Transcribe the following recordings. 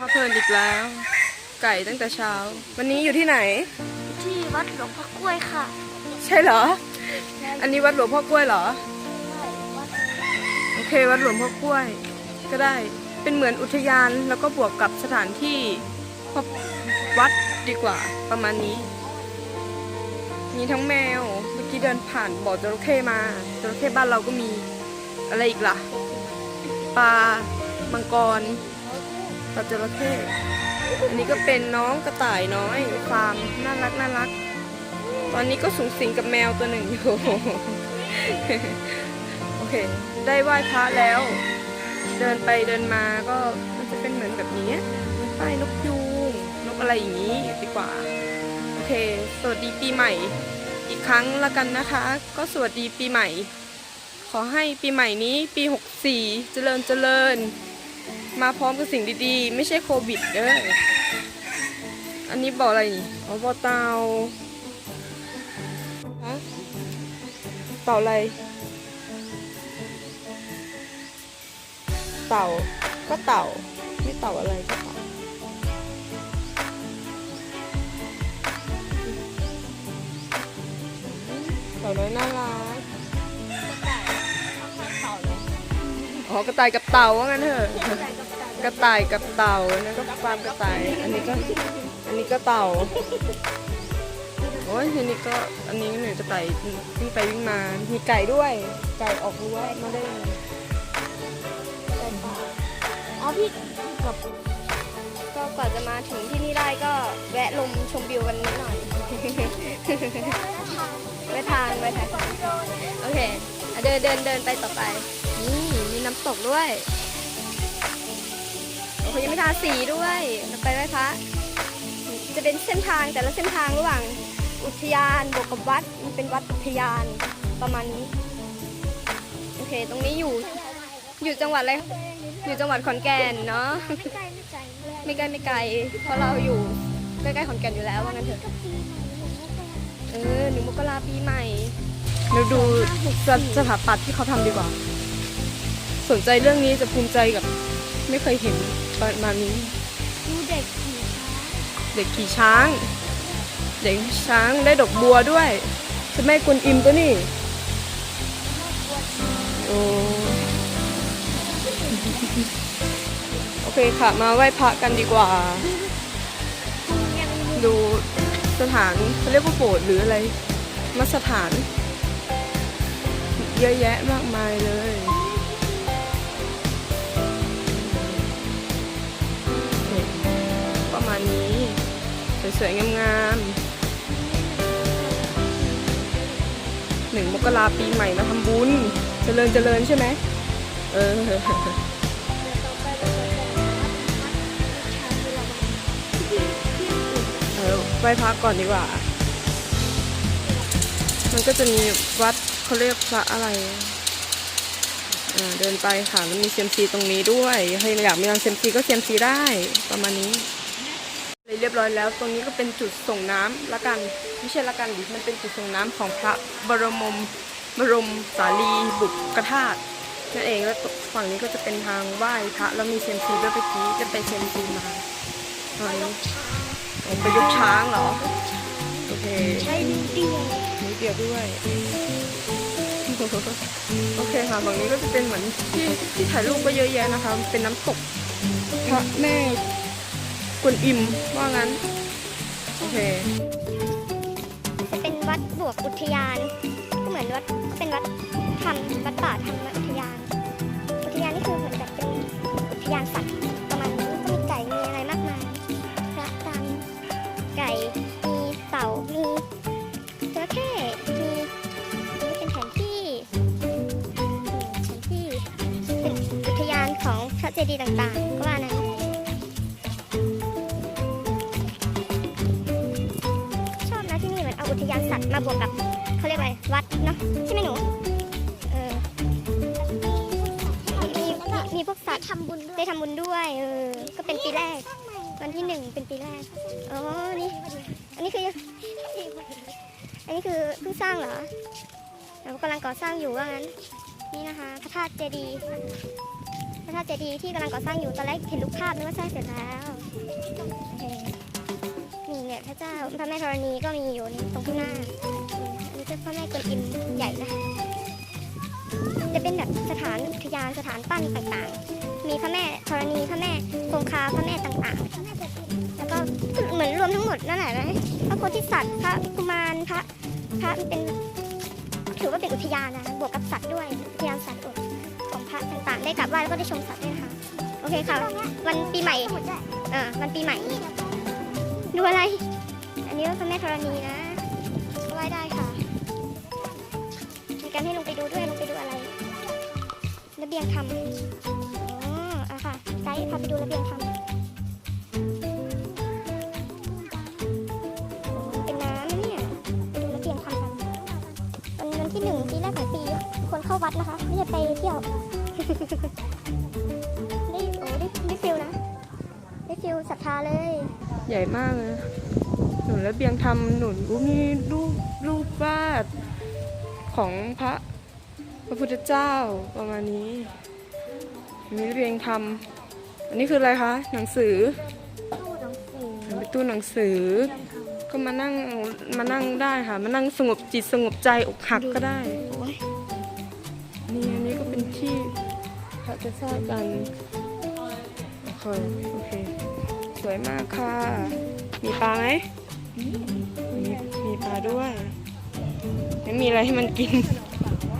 พาเพลินอีกแล้ว ไก่ตั้งแต่เช้า วันนี้อยู่ที่ไหน ที่วัดหลวงพ่อกล้วยค่ะใช่เหรอ อันนี้วัดหลวงพ่อกล้วยเหรอ โอเค วัดหลวงพ่อกล้วย ก็ได้ เป็นเหมือนอุทยานแล้วก็บวกกับสถานที่พบวัดดีกว่าประมาณนี้ มีทั้งแมว เมื่อกี้เดินผ่านบ่อจระเข้มาจระเข้บ้านเราก็มี อะไรอีกล่ะ ปลา มังกร ปลาจระเข้อันนี้ก็เป็นน้องกระต่ายน้อยฟาร์มน่ารักน่ารัก ตอนนี้ก็สูงสิงกับแมวตัวหนึ่งอยู่ โอเค ได้ไหว้พระแล้ว เดินไปเดินมาก็มันจะเป็นเหมือนแบบนี้ป้ายนกยูงนกอะไรอย่างนี้ดีกว่า โอเค สวัสดีปีใหม่ อีกครั้งละกันนะคะ ก็สวัสดีปีใหม่ ขอให้ปีใหม่นี้ปี 64 เจริญเจริญ มาพร้อมกับสิ่งดีๆ ไม่ใช่โควิดเด้ออันนี้บอกอะไรนี่อ๋อบอกเตาฮะเต่าอะไร เต่าก็เต่า ไม่เต่าอะไรก็เต่าเต่าน้อยน่ารักอ๋อกระต่ายกับเต่าว่างั้นเถอะ กระต่ายกับเต่านั่นก็ฟาร์มกระต่าย อันนี้ก็ อันนี้ก็เต่า โอ้ยทีนี้ก็ อันนี้หนูจะไต่วิ่งไปวิ่งมา มีไก่ด้วย ไก่ออกรั้วมาได้ยังไงอ๋อพี่ก็กว่าจะมาถึงที่นี่ได้ก็แวะลมชมวิวกันนิดหน่อย ไปทางไปทางโอเคอะเดินเดินเดินไปต่อไป นี่มีน้ำตกด้วย โอ้โหยังไม่ทาสีด้วยไปไหว้พระจะเป็นเส้นทางแต่ละเส้นทางระหว่างอุทยานบวกกับวัดมันเป็นวัดอุทยานประมาณนี้โอเค ตรงนี้อยู่อยู่จังหวัดอะไรอยู่จังหวัดขอนแก่นเนาะไม่ไกลไม่ไกลไม่ไกลเพราะเราอยู่ใกล้ๆขอนแก่นอยู่แล้วว่างั้นเถอะเออหนึ่งมกราปีใหม่เราดูสสถาปัตย์ที่เขาทำดีกว่า สนใจเรื่องนี้จะภูมิใจกับไม่เคยเห็น ประมาณนี้ดูเด็กขี่ช้าเด็กขี่ช้าง เด็กช้างได้ดอกบัวด้วยใช่ไหมกุนอิมตัวนี่โอ้โอเคค่ะ มาไหว้พระกันดีกว่า ดูสถานเขาเรียกว่าโบสถ์หรืออะไรมาสถาน เยอะแยะมากมายเลย ณนี้ สวยๆ งามๆหนึ่งมกราปีใหม่มาทำบุญ เจริญเจริญใช่ไหมเออไหว้พระก่อนดีกว่า มันก็จะมีวัดเขาเรียกพระอะไรเดินไปค่ะแล้วมีเซียมซีตรงนี้ด้วยใครอยากมีงานเซียมซีก็เซียมซีได้ประมาณนี้ เรียบร้อยแล้ว ตรงนี้ก็เป็นจุดส่งน้ำละกันไม่ใช่ละกันดิมันเป็นจุดส่งน้ำของพระบรมมบรมสารีบุตรธาตุนั่นเองแล้วฝั่งนี้ก็จะเป็นทางไหว้พระแล้วมีเซียมซีด้วยเมื่อกี้จะไปเซียมซีมาตอนนี้ผมไปยกช้างเหรอโอเคใช่ดูดีนิดเดียวด้วยโอเคค่ะฝั่งนี้ก็จะเป็นเหมือนที่ที่ถ่ายรูปก็เยอะแยะนะคะ เป็นน้ำตกพระแม่ วนอิมว่างั้น โอเค จะเป็นวัดบวกอุทยาน ก็เหมือนวัดเป็นวัดธรรมวัดป่าธรรมอุทยาน อุทยานนี่คือเหมือนแบบเป็นอุทยานสัตว์ประมาณนี้ก็มีไก่มีอะไรมากมายพระจันทร์ไก่มีเต่ามีจระเข้มีนี่เป็นแผนที่แผนที่เป็นอุทยานของพระเจดีย์ต่างๆ มาบวกกับเขาเรียกอะไรวัดเนาะใช่ไหมหนูเออมีมีมีพวกสัตว์ทำบุญได้ทำบุญด้วยเออก็เป็นปีแรก วันที่หนึ่งเป็นปีแรกอ๋อนี่อันนี้คืออันนี้คือเพิ่งสร้างเหรอเรากำลังก่อสร้างอยู่ว่างั้น นี่นะคะพระธาตุเจดีย์พระธาตุธาตุเจดีย์ที่กำลังก่อสร้างอยู่ตอนแรกเห็นรูปภาพนึกว่าสร้างเสร็จแล้ว โอเคนี่เนี่ยพระเจ้าพระแม่ธรณีก็มีอยู่นี่ตรงข้างหน้าอันนี้เป็นพระแม่กวนอิมใหญ่นะคะจะเป็นแบบสถานอุทยานสถานปั้นต่างๆ มีพระแม่ธรณีพระแม่คงคาพระแม่ต่างๆ แล้วก็เหมือนรวมทั้งหมดนั่นแหละนะพระโพธิสัตว์พระกุมารพระพระเป็นถือว่าเป็นอุทยานนะบวกกับสัตว์ด้วยอุทยานสัตว์ของพระต่างๆ ได้กลับไหว้แล้วก็ได้ชมสัตว์ด้วยนะคะโอเคค่ะ วันปีใหม่อ่าวันปีใหม่ ดูอะไร อันนี้ว่าพระแม่ธรณีนะไหว้ได้ค่ะมีการให้ลงไปดูด้วยลงไปดูอะไรระเบียงธรรมอ๋ออะค่ะไกด์พาไปดูระเบียงธรรมโอ้เป็นน้ำนะเนี่ยไปดูระเบียงธรรมกันวันวันที่หนึ่งปีแรกของปีคนเข้าวัดนะคะ ไม่ใช่ไปเที่ยว ได้ฟิลศรัทธาเลย ใหญ่มากเลยนะหนุนระเบียงทำหนุนอู้มีรูปรูปวาดของพระพระพุทธเจ้าประมาณนี้มีระเบียงทำอันนี้คืออะไรคะ หนังสือตู้หนังสือเป็นตู้หนังสือ ก็มานั่งมานั่งได้ค่ะ มานั่งสงบจิตสงบใจอกหักก็ได้โอ้ยนี่อันนี้ก็เป็นที่พระจะทราบกัน โอเคโอเค สวยมากค่ะ มีปลาไหมมีมีปลาด้วยไม่มีอะไรให้มันกิน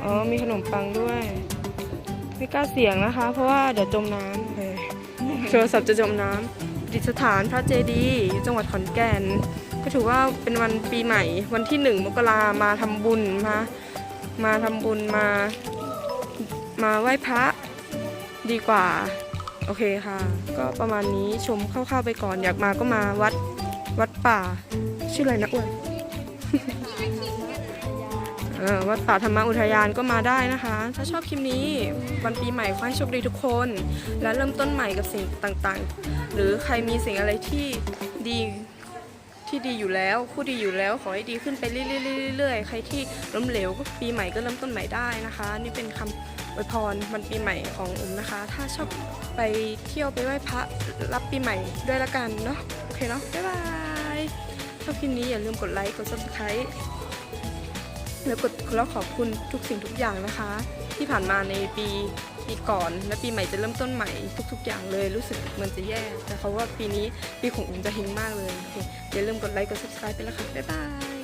อ๋อ มีขนมปังด้วย ไม่กล้าเสี่ยงนะคะ เพราะว่าเดี๋ยวจมน้ำโอเคโทรศัพท์จะจมน้ำประดิษฐานพระเจดีย์อยู่จังหวัดขอนแก่น ก็ถือว่าเป็นวันปีใหม่ วันที่หนึ่งมกรามาทำบุญมามาทำบุญมา มาไหว้พระดีกว่า โอเคค่ะ ก็ประมาณนี้ชมคร่าวๆไปก่อน อยากมาก็มาวัดวัดป่า ชื่ออะไรนะอ้วนวัดป่าธรรมอุทยานก็มาได้นะคะ ถ้าชอบคลิปนี้วันปีใหม่ขอให้โชคดีทุกคน และเริ่มต้นใหม่กับสิ่งต่างๆ หรือใครมีสิ่งอะไรที่ดีที่ดีอยู่แล้ว คู่ดีอยู่แล้วขอให้ดีขึ้นไปเรื่อยๆๆๆใครที่ล้มเหลวก็ปีใหม่ก็เริ่มต้นใหม่ได้นะคะ นี่เป็นคำอวยพรวันปีใหม่ของอุ๋มนะคะ ถ้าชอบ ไปเที่ยวไปไหว้พระรับปีใหม่ด้วยละกันเนาะโอเคเนาะบ๊ายบายชอบคลิปนี้อย่าลืมกดไลค์กด subscribe แล้วกดแล้วขอบคุณทุกสิ่งทุกอย่างนะคะ ที่ผ่านมาในปีปีก่อนและปีใหม่จะเริ่มต้นใหม่ทุก ๆ อย่างเลยรู้สึกเหมันจะแย่ แต่เขาว่าปีนี้ปีของอุ้มจะเฮงมากเลยโอเคอย่าลืมกดไลค์กด subscribe ไปแล้วค่ะบ๊ายบาย